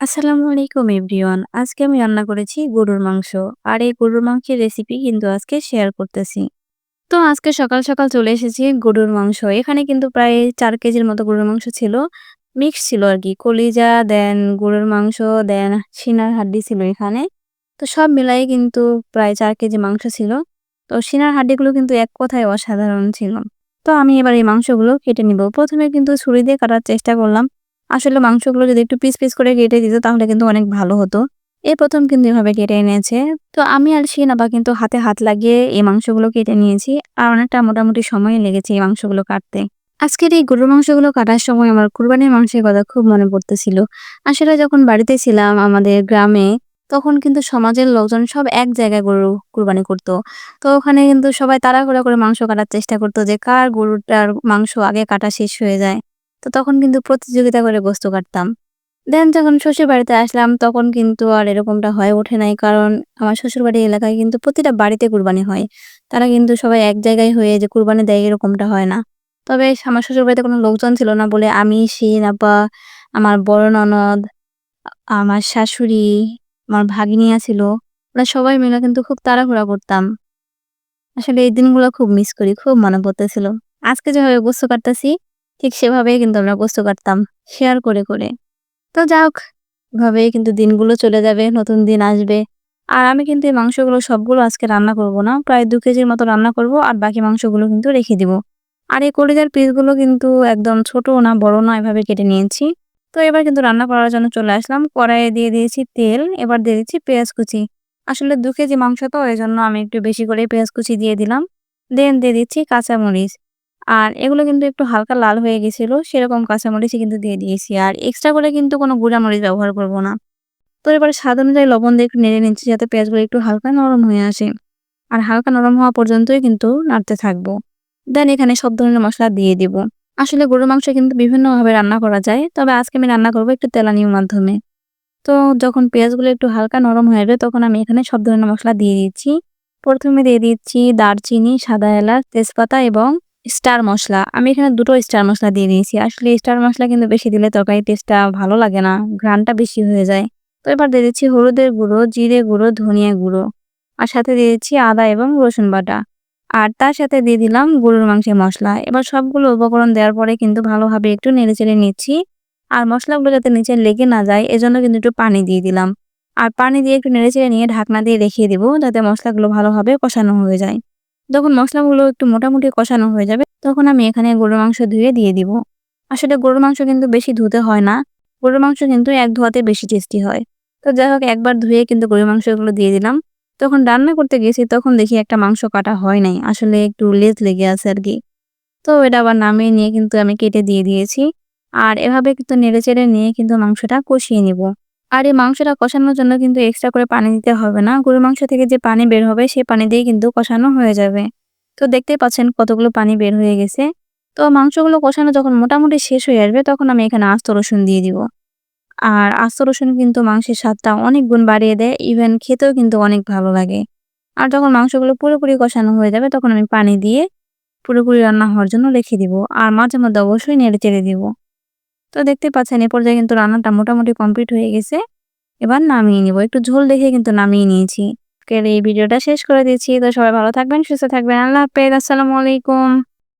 আসসালামু আলাইকুম এভরিওয়ান। আজকে আমি রান্না করেছি গরুর মাংস। আর এই গরুর মাংসের রেসিপি কিন্তু আজকে শেয়ার করতেছি। তো আজকে সকাল, সকাল চলে এসেছি গরুর মাংস। এখানে কিন্তু প্রায় চার কেজির মতো গরুর মাংস ছিল। মিক্স ছিল আর কি কলিজা, দেন গরুর মাংস, দেন সিনার হাড্ডি ছিল এখানে। তো সব মিলাই কিন্তু প্রায় চার কেজি মাংস ছিল। তো সিনার হাড্ডিগুলো কিন্তু এক কথায় অসাধারণ ছিল। তো আমি এবার এই মাংসগুলো কেটে নিব। প্রথমে কিন্তু ছুরি দিয়ে কাটার চেষ্টা করলাম। আসলে মাংসগুলো যদি একটু পিস, পিস করে কেটে দিত তাহলে কিন্তু অনেক ভালো হতো। এই প্রথম কিন্তু এভাবে কেটে এনেছে। তো আমি আর শিন আপা কিন্তু হাতে হাত লাগিয়ে এই মাংসগুলো কেটে নিয়েছি। আর অনেকটা মোটামুটি সময় লেগেছে এই মাংসগুলো কাটতে। আজকের এই গরুর মাংসগুলো কাটার সময় আমার কুরবানির মাংসের কথা খুব মনে পড়তেছিল। আসলে যখন বাড়িতে ছিলাম আমাদের গ্রামে তখন কিন্তু সমাজের লোকজন সব এক জায়গায় গরু কুরবানি করতো তো ওখানে কিন্তু সবাই তাড়াহুড়া করে মাংস কাটার চেষ্টা করতো যে কার গরুটার মাংস আগে কাটা শেষ হয়ে যায়। তো তখন কিন্তু প্রতিযোগিতা করে গোস্ত কাটতাম। দেন যখন শ্বশুর বাড়িতে আসলাম তখন কিন্তু আর এরকমটা হয়ে ওঠে নাই। কারণ আমার শ্বশুরবাড়ির এলাকায় কিন্তু প্রতিটা বাড়িতে কুরবানি হয়। তারা কিন্তু সবাই এক জায়গায় হয়ে যে কুরবানি দেয় এরকমটা হয় না। তবে আমার শ্বশুর বাড়িতে কোনো লোকজন ছিল না বলে আমি, শিন আপা, আমার বড় ননদ, আমার শাশুড়ি, আমার ভাগিনিয়া ছিল। ওরা সবাই মিলে কিন্তু খুব তাড়াহুড়া করতাম। আসলে এই দিনগুলো খুব মিস করি। খুব মনে পড়তেছিল। আজকে যেভাবে গোস্ত কাটতেছি ঠিক সেভাবেই কিন্তু আমরা গোস্ত কাটতাম শেয়ার করে, করে। তো যাই হোক এভাবেই কিন্তু দিনগুলো চলে যাবে, নতুন দিন আসবে। আর আমি কিন্তু এই মাংসগুলো সবগুলো আজকে রান্না করব না। প্রায় দু কেজির মতো রান্না করব আর বাকি মাংসগুলো কিন্তু রেখে দিব। আর এই কলিজার পিসগুলো কিন্তু একদম ছোট না বড় না এভাবে কেটে নিয়েছি। তো এবার কিন্তু রান্না করার জন্য চলে আসলাম। কড়াইয়ে দিয়ে দিয়েছি তেল, এবার দিয়ে দিচ্ছি পেঁয়াজ কুচি। আসলে দু কেজি মাংস তো এই জন্য আমি একটু বেশি করে পেঁয়াজ কুচি দিয়ে দিলাম। দেন দিয়ে দিচ্ছি কাঁচামরিচ। আর এগুলো কিন্তু একটু হালকা লাল হয়ে গেছিল সেরকম কাঁচামরিচই কিন্তু দিয়ে দিয়েছি। আর এক্সট্রা করে কিন্তু কোনো গুঁড়া মরিচ ব্যবহার করব না। তো এবার স্বাদ অনুযায়ী লবণ দিয়ে একটু নেড়ে নিচ্ছি যাতে পেঁয়াজগুলো একটু হালকা নরম হয়ে আসে। আর হালকা নরম হওয়া পর্যন্তই কিন্তু নাড়তে থাকব। দেন এখানে সব ধরনের মশলা দিয়ে দিব। আসলে গরুর মাংস কিন্তু বিভিন্নভাবে রান্না করা যায়। তবে আজকে আমি রান্না করব একটু তেলানির মাধ্যমে। তো যখন পেঁয়াজগুলো একটু হালকা নরম হয়ে যাবে তখন আমি এখানে সব ধরনের মশলা দিয়ে দিচ্ছি। প্রথমে দিয়ে দিচ্ছি দারচিনি, সাদা এলাচ, তেজপাতা এবং স্টার মশলা আমি এখানে দুটো স্টার মশলা দিয়ে দিয়েছি। আসলে স্টার মশলা কিন্তু বেশি দিলে তরকারি টেস্টটা ভালো লাগে না। ঘ্রাণটা বেশি হয়ে যায়। তো এবার দিয়ে দিচ্ছি হলুদের গুঁড়ো, জিরে গুঁড়ো, ধনিয়া গুঁড়ো। আর সাথে দিয়ে দিচ্ছি আদা এবং রসুন বাটা। আর তার সাথে দিয়ে দিলাম গরুর মাংসের মশলা এবার সবগুলো উপকরণ দেওয়ার পরে কিন্তু ভালোভাবে একটু নেড়ে চেড়ে নিচ্ছি। আর মশলাগুলো যাতে নিচে লেগে না যায় এজন্য কিন্তু একটু পানি দিয়ে দিলাম। আর পানি দিয়ে একটু নেড়ে চেড়ে নিয়ে ঢাকনা দিয়ে রেখে দেবো যাতে মশলাগুলো ভালোভাবে কষানো হয়ে যায়। যখন মশলাগুলো একটু মোটামুটি কষানো হয়ে যাবে, তখন আমি এখানে গরুর মাংস ধুয়ে দিয়ে দিব। আসলে গরুর মাংস কিন্তু বেশি ধুতে হয় না। গরুর মাংস কিন্তু এক ধোয়াতে বেশি টেস্টি হয়। তো যাই হোক, একবার ধুয়ে কিন্তু গরুর মাংসগুলো দিয়ে দিলাম। তখন রান্না করতে গেছি, তখন দেখি একটা মাংস কাটা হয় নাই। আসলে একটু লেজ লেগে আছে আর কি তো এটা আবার নামিয়ে নিয়ে কিন্তু আমি কেটে দিয়ে দিয়েছি। আর এভাবে কিন্তু নেড়ে চেড়ে নিয়ে কিন্তু মাংসটা কষিয়ে নিব। আর এই মাংসটা কষানোর জন্য কিন্তু এক্সট্রা করে পানি দিতে হবে না। গরুর মাংস থেকে যে পানি বের হবে, সেই পানি দিয়ে কিন্তু কষানো হয়ে যাবে। তো দেখতেই পাচ্ছেন কতগুলো পানি বের হয়ে গেছে। তো মাংসগুলো কষানো যখন মোটামুটি শেষ হয়ে আসবে, তখন আমি এখানে আস্ত রসুন দিয়ে দিব। আর আস্ত রসুন কিন্তু মাংসের স্বাদটা অনেক গুণ বাড়িয়ে দেয়। ইভেন খেতেও কিন্তু অনেক ভালো লাগে। আর যখন মাংসগুলো পুরোপুরি কষানো হয়ে যাবে, তখন আমি পানি দিয়ে পুরোপুরি রান্না হওয়ার জন্য রেখে দিব। আর মাঝে মধ্যে অবশ্যই নেড়ে চেড়ে দিব। তো দেখতে পাচ্ছেন এ পর্যায়ে কিন্তু রান্নাটা মোটামুটি কমপ্লিট হয়ে গেছে। এবার নামিয়ে নিব। একটু ঝোল দেখে কিন্তু নামিয়ে নিয়েছি। এই ভিডিওটা শেষ করে দিচ্ছি। তো সবাই ভালো থাকবেন, সুস্থ থাকবেন। আল্লাহ হাফেজ। আসসালামু আলাইকুম।